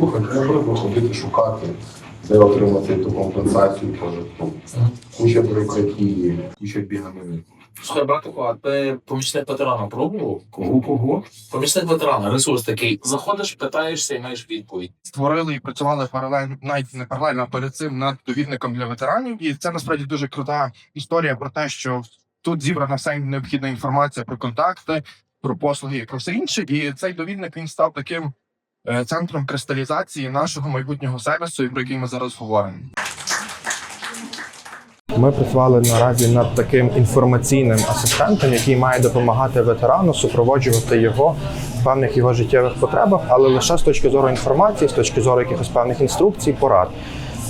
Слухай, треба ходити шукати, де отримати ту компенсацію по житлу. Куча бюрократії, куча біганини. Слухай, братику, а ти помічник ветерана пробував? Кого кого? Помічник ветерана, ресурс такий. Заходиш, питаєшся і маєш відповідь. створили і працювали паралельно, навіть не паралельно а перед цим над довідником для ветеранів. І це насправді дуже крута історія про те, що тут зібрана вся необхідна інформація про контакти, про послуги і про все інше. І цей довідник він став таким центром кристалізації нашого майбутнього сервісу, про який ми зараз говоримо. Ми працювали наразі над таким інформаційним асистентом, який має допомагати ветерану, супроводжувати його в певних його життєвих потребах, але лише з точки зору інформації, з точки зору якихось певних інструкцій, порад.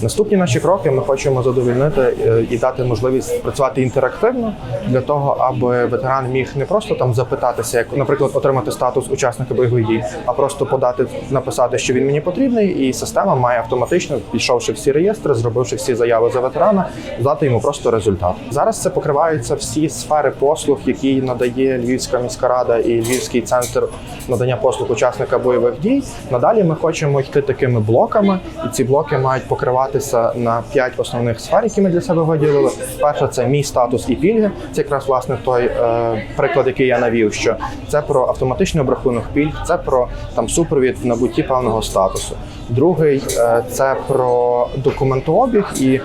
Наступні наші кроки ми хочемо задовольнити е, і дати можливість працювати інтерактивно для того, аби ветеран міг не просто там запитатися, як, наприклад, отримати статус учасника бойових дій, а просто подати, написати, що він мені потрібний, і система має автоматично, пішовши всі реєстри, зробивши всі заяви за ветерана, дати йому просто результат. Зараз це покриваються всі сфери послуг, які надає Львівська міська рада і Львівський центр надання послуг учасника бойових дій. Надалі ми хочемо йти такими блоками, і ці блоки мають покриватися на п'ять основних сфер, які ми для себе виділили. Перша це мій статус і пільги. Це якраз власне той е, приклад, який я навів, що це про автоматичний обрахунок пільг, це про там супровід в набутті певного статусу. Другий е, це про документообіг і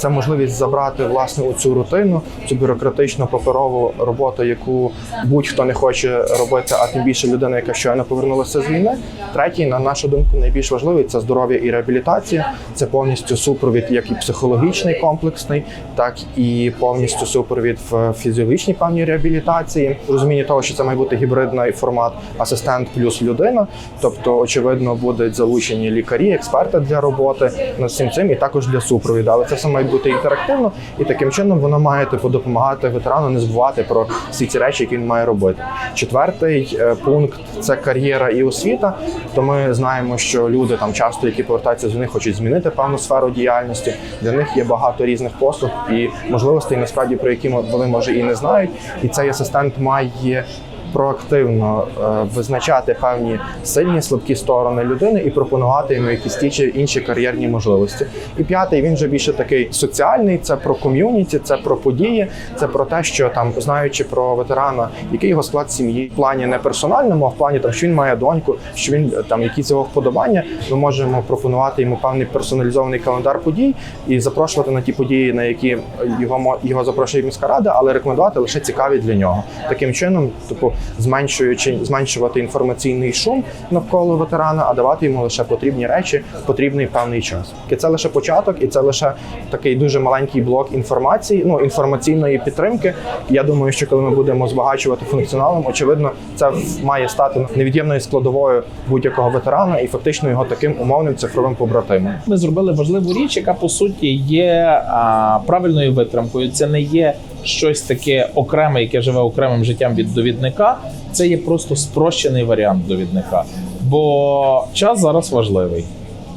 це можливість забрати власне оцю рутину, цю бюрократичну паперову роботу, яку будь-хто не хоче робити, а тим більше людина, яка щойно повернулася з війни. Третій, на нашу думку, найбільш важливий це здоров'я і реабілітація. Це повністю супровід, як і психологічний комплексний, так і повністю супровід в фізіологічній певній реабілітації. Розуміння того, що це має бути гібридний формат асистент плюс людина. Тобто, очевидно, будуть залучені лікарі, експерти для роботи над всім цим, і також для супровіду. Але це має бути інтерактивно, і таким чином воно має типу допомагати ветерану не забувати про всі ці речі, які він має робити. Четвертий е, пункт це кар'єра і освіта. То ми знаємо, що люди там часто, які повертаються з війни, хочуть змінити певну сферу діяльності. Для них є багато різних послуг і можливостей, насправді про які вони може і не знають. І цей асистент має проактивно е, визначати певні сильні слабкі сторони людини і пропонувати йому якісь ті чи інші кар'єрні можливості. І п'ятий він вже більше такий соціальний. Це про ком'юніті, це про події, це про те, що там знаючи про ветерана, який його склад сім'ї в плані не персональному, а в плані там, що він має доньку, що він е, там якісь його вподобання. Ми можемо пропонувати йому певний персоналізований календар подій і запрошувати на ті події, на які його його запрошує міська рада, але рекомендувати лише цікаві для нього. Таким чином, типу, зменшуючи зменшувати інформаційний шум навколо ветерана, а давати йому лише потрібні речі потрібний певний час. І це лише початок, і це лише такий дуже маленький блок інформації, ну інформаційної підтримки. Я думаю, що коли ми будемо збагачувати функціоналом, очевидно, це має стати невід'ємною складовою будь-якого ветерана і фактично його таким умовним цифровим побратимом. Ми зробили важливу річ, яка по суті є а, правильною витримкою. Це не є щось таке окреме, яке живе окремим життям від довідника. Це є просто спрощений варіант довідника. Бо час зараз важливий.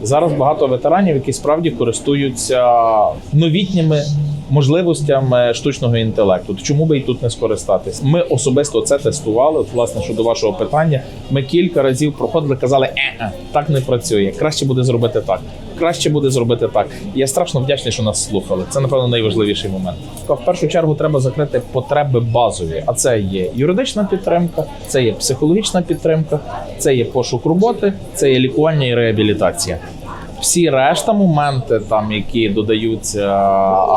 Зараз багато ветеранів, які справді користуються новітніми можливостями штучного інтелекту. Чому би і тут не скористатись? Ми особисто це тестували. От, власне, щодо вашого питання, ми кілька разів проходили, казали, е, так не працює. Краще буде зробити так. Краще буде зробити так. Я страшно вдячний, що нас слухали. Це напевно найважливіший момент. В першу чергу треба закрити потреби базові, а це є юридична підтримка, це є психологічна підтримка, це є пошук роботи, це є лікування і реабілітація. Всі решта моменти, там які додаються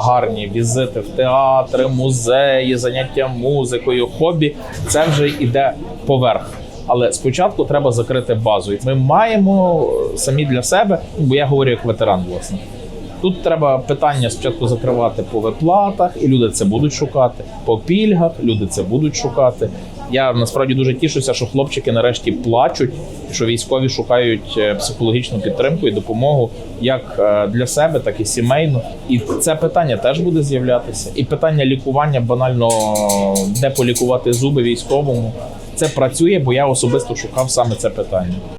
гарні візити в театри, музеї, заняття музикою, хобі, це вже йде поверх. Але спочатку треба закрити базу. Ми маємо самі для себе, бо я говорю як ветеран, власне. Тут треба питання спочатку закривати по виплатах, і люди це будуть шукати. По пільгах люди це будуть шукати. Я насправді дуже тішуся, що хлопчики нарешті плачуть, що військові шукають е, психологічну підтримку і допомогу як е, для себе, так і сімейно. І це питання теж буде з'являтися. І питання лікування банально де полікувати зуби військовому. Це працює, бо я особисто шукав саме це питання.